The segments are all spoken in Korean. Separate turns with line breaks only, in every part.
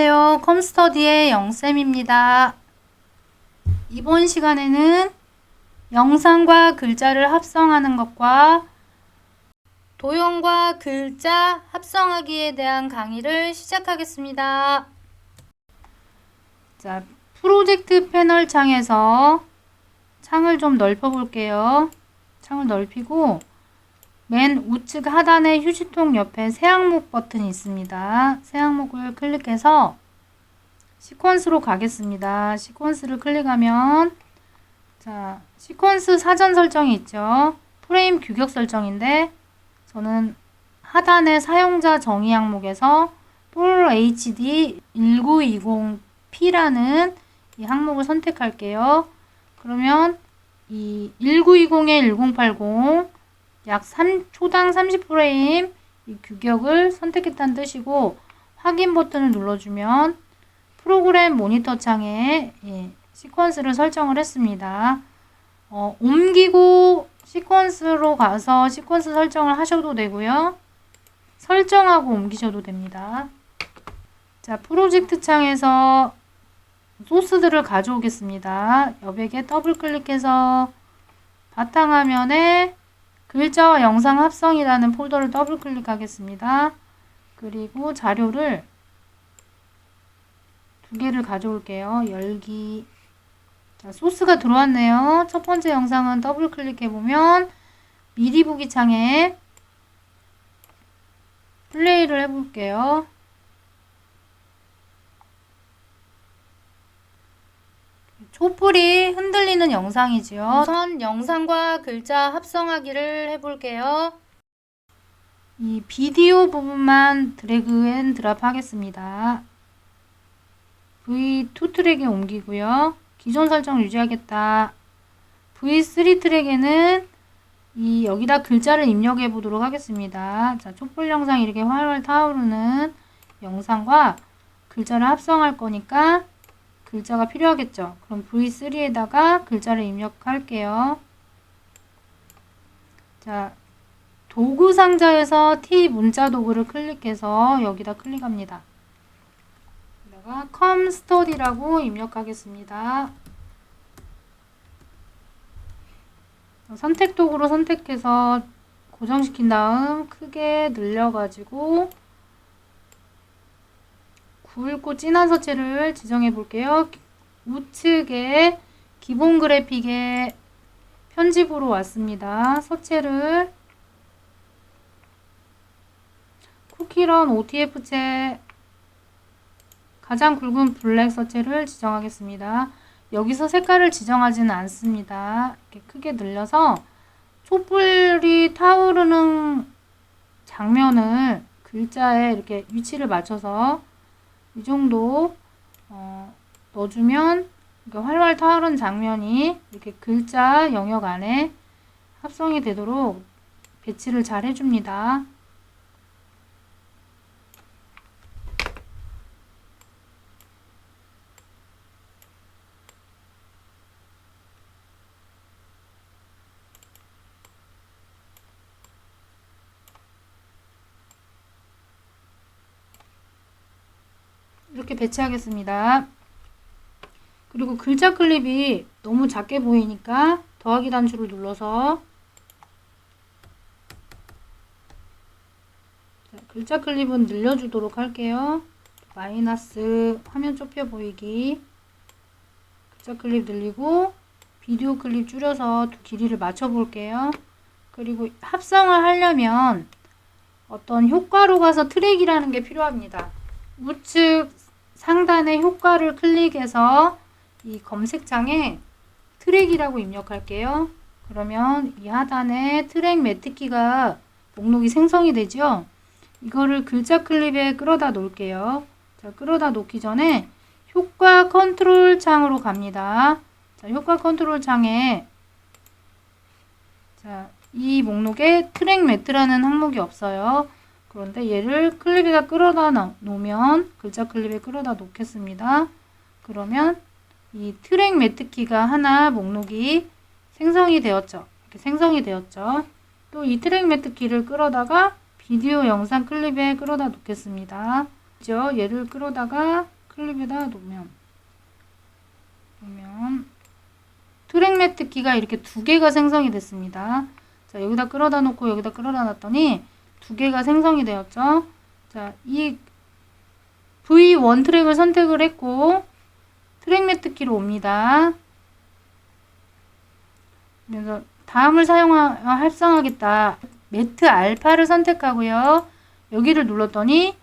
안녕하세요. 컴스터디의 영쌤입니다. 이번 시간에는 영상과 글자를 합성하는 것과 도형과 글자 합성하기에 대한 강의를 시작하겠습니다. 자, 프로젝트 패널 창에서 창을 좀 넓혀 볼게요. 창을 넓히고 맨 우측 하단에 휴지통 옆에 새 항목 버튼이 있습니다. 새 항목을 클릭해서 시퀀스로 가겠습니다. 시퀀스를 클릭하면 자, 시퀀스 사전 설정이 있죠. 프레임 규격 설정인데 저는 하단의 사용자 정의 항목에서 Full HD 1920P라는 이 항목을 선택할게요. 그러면 이 1920에 1080 약 3, 초당 30프레임 이 규격을 선택했다는 뜻이고 확인 버튼을 눌러주면 프로그램 모니터 창에 예, 시퀀스를 설정을 했습니다. 어, 옮기고 시퀀스로 가서 시퀀스 설정을 하셔도 되고요. 설정하고 옮기셔도 됩니다. 자, 프로젝트 창에서 소스들을 가져오겠습니다. 여백에 더블 클릭해서 바탕화면에 글자와 영상 합성이라는 폴더를 더블 클릭하겠습니다. 그리고 자료를 두 개를 가져올게요. 열기. 자, 소스가 들어왔네요. 첫 번째 영상은 더블 클릭해보면 미리 보기 창에 플레이를 해볼게요. 촛불이 흔들리는 영상이지요. 우선 영상과 글자 합성하기를 해볼게요. 이 비디오 부분만 드래그 앤 드랍 하겠습니다. V2 트랙에 옮기고요. 기존 설정 유지하겠다. V3 트랙에는 이 여기다 글자를 입력해 보도록 하겠습니다. 자, 촛불 영상 이렇게 활활 타오르는 영상과 글자를 합성할 거니까 글자가 필요하겠죠. 그럼 V3에다가 글자를 입력할게요. 자, 도구 상자에서 T 문자 도구를 클릭해서 여기다 클릭합니다. 여기다가 컴스터디라고 입력하겠습니다. 선택 도구로 선택해서 고정시킨 다음 크게 늘려가지고 굵고 진한 서체를 지정해 볼게요. 우측에 기본 그래픽에 편집으로 왔습니다. 서체를 쿠키런 OTF체 가장 굵은 블랙 서체를 지정하겠습니다. 여기서 색깔을 지정하지는 않습니다. 이렇게 크게 늘려서 촛불이 타오르는 장면을 글자에 이렇게 위치를 맞춰서 이 정도 어, 넣어주면 이렇게 활활 타오른 장면이 이렇게 글자 영역 안에 합성이 되도록 배치를 잘 해줍니다. 배치하겠습니다. 그리고 글자 클립이 너무 작게 보이니까 더하기 단추를 눌러서 자, 글자 클립은 늘려주도록 할게요. 마이너스 화면 좁혀 보이기 글자 클립 늘리고 비디오 클립 줄여서 두 길이를 맞춰 볼게요. 그리고 합성을 하려면 어떤 효과로 가서 트랙이라는 게 필요합니다. 우측 상단의 효과를 클릭해서 이 검색창에 트랙이라고 입력할게요. 그러면 이 하단에 트랙 매트 키가 목록이 생성이 되죠. 이거를 글자 클립에 끌어다 놓을게요. 자, 끌어다 놓기 전에 효과 컨트롤 창으로 갑니다. 자, 효과 컨트롤 창에 자, 이 목록에 트랙 매트라는 항목이 없어요. 그런데 얘를 클립에다 끌어다 놓으면 글자 클립에 끌어다 놓겠습니다. 그러면 이 트랙 매트 키가 하나 목록이 생성이 되었죠. 이렇게 생성이 되었죠. 또 이 트랙 매트 키를 끌어다가 비디오 영상 클립에 끌어다 놓겠습니다. 죠 얘를 끌어다가 클립에다 놓으면 놓으면 트랙 매트 키가 이렇게 두 개가 생성이 됐습니다. 자, 여기다 끌어다 놓고 여기다 끌어다 놨더니 두 개가 생성이 되었죠. 자, 이 V1 트랙을 선택을 했고 트랙 매트 키로 옵니다. 그래서 다음을 사용하, 합성하겠다. 매트 알파를 선택하고요. 여기를 눌렀더니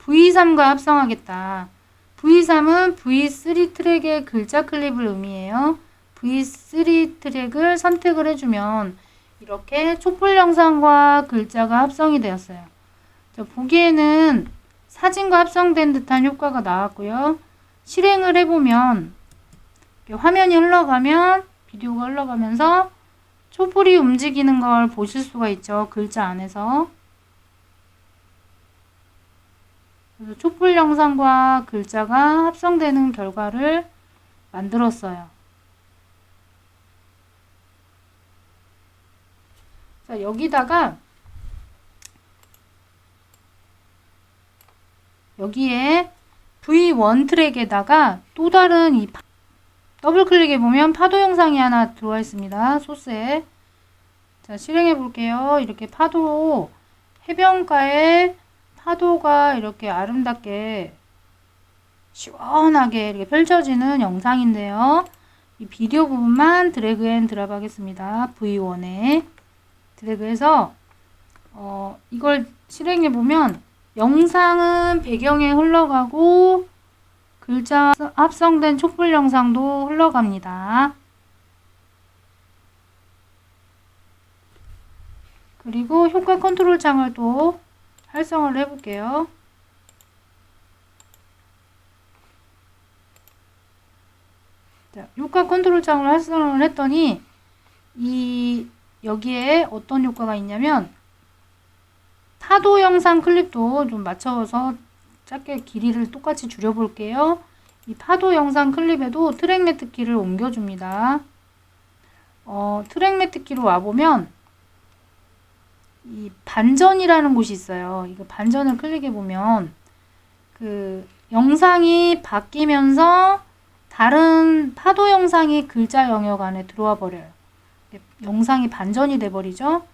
V3과 합성하겠다. V3은 V3 트랙의 글자 클립을 의미해요. V3 트랙을 선택을 해주면 이렇게 촛불 영상과 글자가 합성이 되었어요. 자, 보기에는 사진과 합성된 듯한 효과가 나왔고요. 실행을 해보면 화면이 흘러가면 비디오가 흘러가면서 촛불이 움직이는 걸 보실 수가 있죠. 글자 안에서. 그래서 촛불 영상과 글자가 합성되는 결과를 만들었어요. 자, 여기다가 여기에 V1 트랙에다가 또 다른 이 더블 클릭해 보면 파도 영상이 하나 들어와 있습니다. 소스에. 자, 실행해 볼게요. 이렇게 파도 해변가에 파도가 이렇게 아름답게 시원하게 이렇게 펼쳐지는 영상인데요. 이 비디오 부분만 드래그 앤 드랍 하겠습니다. V1에 드래그해서 어, 이걸 실행해 보면 영상은 배경에 흘러가고 글자 합성된 촛불 영상도 흘러갑니다. 그리고 효과 컨트롤 창을 또 활성화를 해볼게요. 자, 효과 컨트롤 창을 활성화를 했더니 이 여기에 어떤 효과가 있냐면 파도 영상 클립도 좀 맞춰서 짧게 길이를 똑같이 줄여볼게요. 이 파도 영상 클립에도 트랙 매트 키를 옮겨줍니다. 어, 트랙 매트 키로 와보면 이 반전이라는 곳이 있어요. 이거 반전을 클릭해보면 그 영상이 바뀌면서 다른 파도 영상이 글자 영역 안에 들어와 버려요. 영상이 반전이 돼버리죠.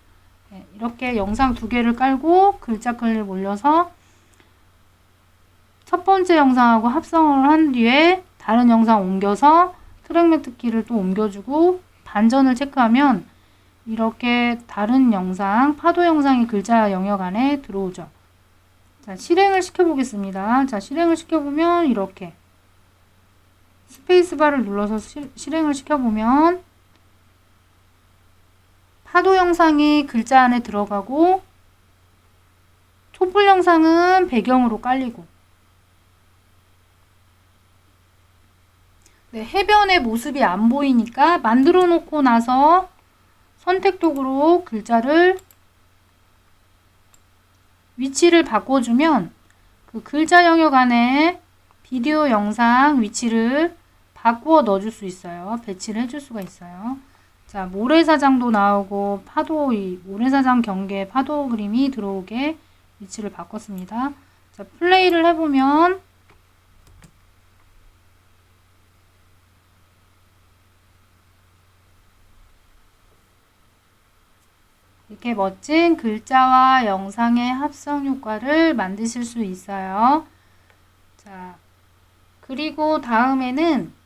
네, 이렇게 영상 두 개를 깔고 글자 클립 올려서 첫 번째 영상하고 합성을 한 뒤에 다른 영상 옮겨서 트랙 매트 키를 또 옮겨주고 반전을 체크하면 이렇게 다른 영상, 파도 영상이 글자 영역 안에 들어오죠. 자, 실행을 시켜보겠습니다. 자, 실행을 시켜보면 이렇게 스페이스바를 눌러서 시, 실행을 시켜보면 파도 영상이 글자 안에 들어가고 촛불 영상은 배경으로 깔리고 네, 해변의 모습이 안 보이니까 만들어 놓고 나서 선택 도구로 글자를 위치를 바꿔주면 그 글자 영역 안에 비디오 영상 위치를 바꾸어 넣어줄 수 있어요. 배치를 해줄 수가 있어요. 자, 모래사장도 나오고 파도, 이 모래사장 경계 파도 그림이 들어오게 위치를 바꿨습니다. 자, 플레이를 해보면 이렇게 멋진 글자와 영상의 합성 효과를 만드실 수 있어요. 자, 그리고 다음에는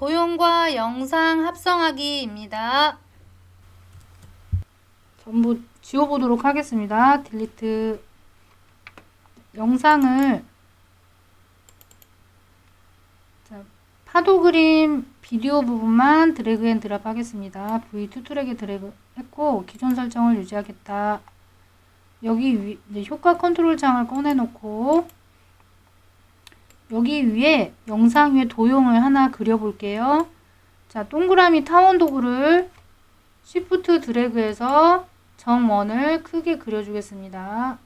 도형과 영상 합성하기입니다. 전부 지워보도록 하겠습니다. 딜리트 영상을 자, 파도 그림 비디오 부분만 드래그 앤 드랍 하겠습니다. V2 트랙에 드래그 했고 기존 설정을 유지하겠다. 여기 위, 효과 컨트롤 창을 꺼내 놓고 여기 위에 영상 위에 도형을 하나 그려볼게요. 자, 동그라미 타원 도구를 Shift 드래그해서 정원을 크게 그려주겠습니다.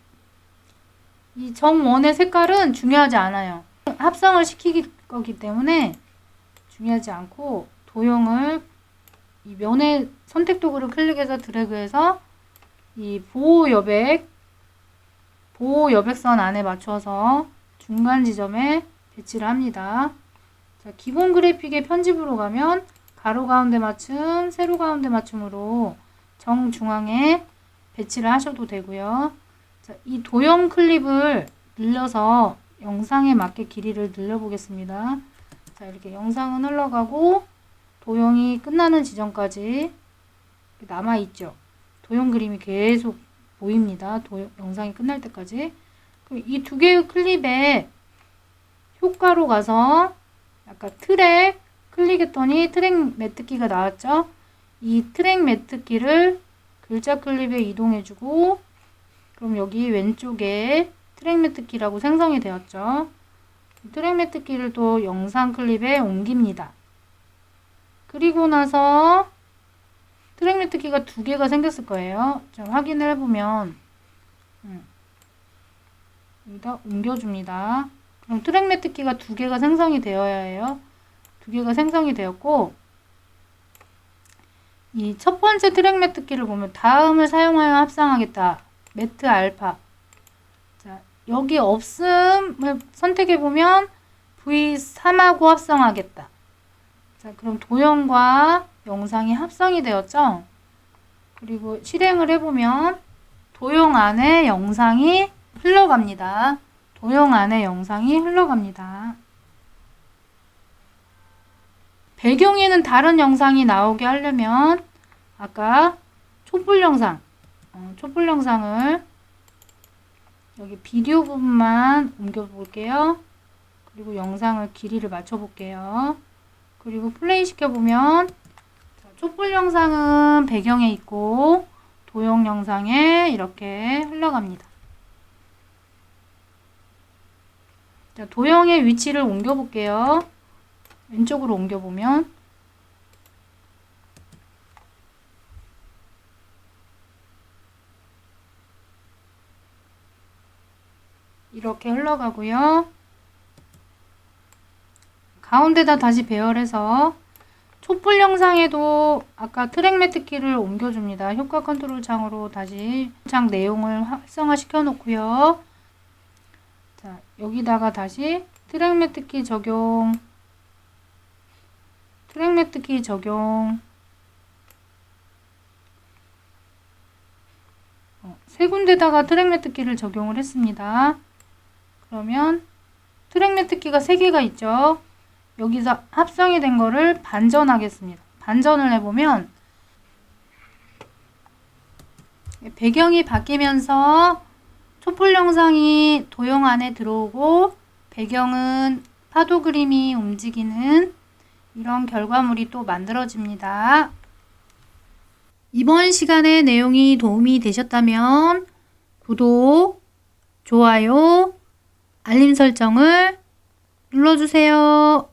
이 정원의 색깔은 중요하지 않아요. 합성을 시킬 거기 때문에 중요하지 않고 도형을 이 면의 선택 도구를 클릭해서 드래그해서 이 보호 여백 보호 여백선 안에 맞춰서 중간 지점에 배치를 합니다. 자, 기본 그래픽의 편집으로 가면 가로 가운데 맞춤, 세로 가운데 맞춤으로 정중앙에 배치를 하셔도 되고요. 자, 이 도형 클립을 늘려서 영상에 맞게 길이를 늘려보겠습니다. 자, 이렇게 영상은 흘러가고 도형이 끝나는 지점까지 남아있죠. 도형 그림이 계속 보입니다. 도, 영상이 끝날 때까지. 이 두 개의 클립에 효과로 가서 아까 트랙 클릭했더니 트랙 매트키가 나왔죠. 이 트랙 매트키를 글자 클립에 이동해주고 그럼 여기 왼쪽에 트랙 매트키라고 생성이 되었죠. 트랙 매트키를 또 영상 클립에 옮깁니다. 그리고 나서 트랙 매트키가 두 개가 생겼을 거예요. 자, 확인을 해보면 음, 여기다 옮겨줍니다. 그럼 트랙 매트키가 두 개가 생성이 되어야 해요. 두 개가 생성이 되었고 이 첫 번째 트랙 매트키를 보면 다음을 사용하여 합성하겠다. 매트 알파. 자, 여기 없음을 선택해 보면 V3하고 합성하겠다. 자, 그럼 도형과 영상이 합성이 되었죠? 그리고 실행을 해보면 도형 안에 영상이 흘러갑니다. 도형 안에 영상이 흘러갑니다. 배경에는 다른 영상이 나오게 하려면 아까 촛불 영상, 어, 촛불 영상을 여기 비디오 부분만 옮겨 볼게요. 그리고 영상을 길이를 맞춰 볼게요. 그리고 플레이 시켜보면 자, 촛불 영상은 배경에 있고 도형 영상에 이렇게 흘러갑니다. 자, 도형의 위치를 옮겨 볼게요. 왼쪽으로 옮겨 보면 이렇게 흘러가고요. 가운데다 다시 배열해서 촛불 영상에도 아까 트랙 매트 키를 옮겨줍니다. 효과 컨트롤 창으로 다시 창 내용을 활성화 시켜 놓고요. 자, 여기다가 다시 트랙 매트 키 적용 트랙 매트 키 적용 어, 세 군데다가 트랙 매트 키를 적용을 했습니다. 그러면 트랙 매트 키가 세 개가 있죠. 여기서 합성이 된 거를 반전하겠습니다. 반전을 해보면 배경이 바뀌면서 촛불 영상이 도형 안에 들어오고 배경은 파도 그림이 움직이는 이런 결과물이 또 만들어집니다. 이번 시간의 내용이 도움이 되셨다면 구독, 좋아요, 알림 설정을 눌러주세요.